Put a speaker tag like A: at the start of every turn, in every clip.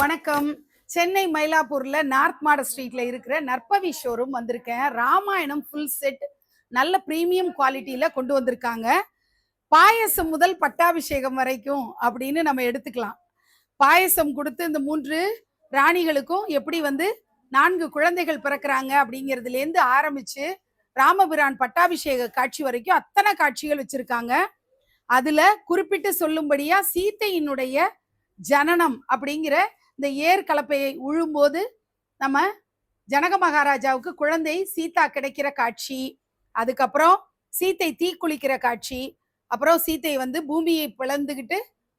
A: வணக்கம். சென்னை மயிலாப்பூர்ல நார்த் மாட ஸ்ட்ரீட்ல இருக்கிற நற்பவி ஷோரூம் வந்திருக்கேன். ராமாயணம் ஃபுல் செட் நல்ல ப்ரீமியம் குவாலிட்டியில கொண்டு வந்திருக்காங்க. பாயசம் முதல் பட்டாபிஷேகம் வரைக்கும் அப்படின்னு நம்ம எடுத்துக்கலாம். பாயசம் கொடுத்து இந்த மூன்று ராணிகளுக்கும் எப்படி வந்து நான்கு குழந்தைகள் பிறக்கிறாங்க அப்படிங்கிறதுலேருந்து ஆரம்பிச்சு ராமபிரான் பட்டாபிஷேக காட்சி வரைக்கும் அத்தனை காட்சிகள் வச்சிருக்காங்க. அதுல குறிப்பிட்டு சொல்லும்படியா சீத்தையினுடைய ஜனனம் அப்படிங்கிற இந்த ஏர் கலப்பையை உழும்போது நம்ம ஜனக மகாராஜாவுக்கு குழந்தை சீதா கிடைக்கிற காட்சி அதுக்கப்புறம் சீத்தை தீக்குளிக்கிற காட்சி அப்புறம் சீத்தை வந்து பூமியை பிளந்துக்கிட்டு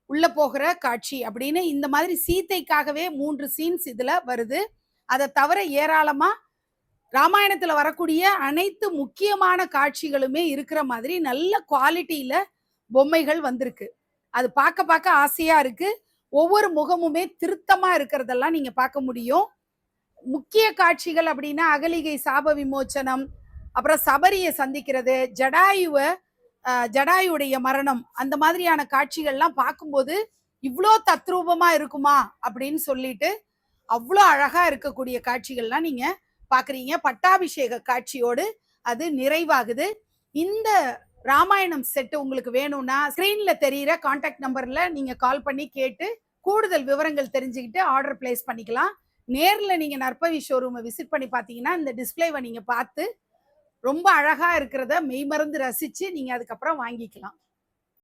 A: உள்ள போகிற காட்சி அப்படின்னு இந்த மாதிரி சீத்தைக்காகவே மூன்று சீன்ஸ் இதுல வருது. அதை தவிர ஏராளமா ராமாயணத்துல வரக்கூடிய அனைத்து முக்கியமான காட்சிகளுமே இருக்கிற மாதிரி நல்ல குவாலிட்டியில பொம்மைகள் வந்திருக்கு. அது பார்க்க பார்க்க ஆசையா இருக்கு. ஒவ்வொரு முகமுமே திருத்தமா இருக்கிறதெல்லாம் நீங்க பார்க்க முடியும். முக்கிய காட்சிகள் அப்படின்னா அகலிகை சாப விமோச்சனம் அப்புறம் சபரியை சந்திக்கிறது ஜடாயுவை ஜடாயுடைய மரணம் அந்த மாதிரியான காட்சிகள்லாம் பார்க்கும்போது இவ்வளோ தத்ரூபமா இருக்குமா அப்படின்னு சொல்லிட்டு அவ்வளோ அழகா இருக்கக்கூடிய காட்சிகள்லாம் நீங்க பாக்குறீங்க பட்டாபிஷேக காட்சியோடு அது நிறைவாகுது. இந்த ராமாயணம் செட்டு உங்களுக்கு வேணும்னா ஸ்க்ரீன்ல தெரியிற காண்டாக்ட் நம்பர்ல நீங்க கால் பண்ணி கேட்டு கூடுதல் விவரங்கள் தெரிஞ்சுக்கிட்டு ஆர்டர் பிளேஸ் பண்ணிக்கலாம். நேரில் நீங்க நற்பவி ஷோரூமை விசிட் பண்ணி பார்த்தீங்கன்னா இந்த டிஸ்பிளேவை நீங்க பார்த்து ரொம்ப அழகா இருக்கிறத மெய்மறந்து ரசிச்சு நீங்க அதுக்கப்புறம் வாங்கிக்கலாம்.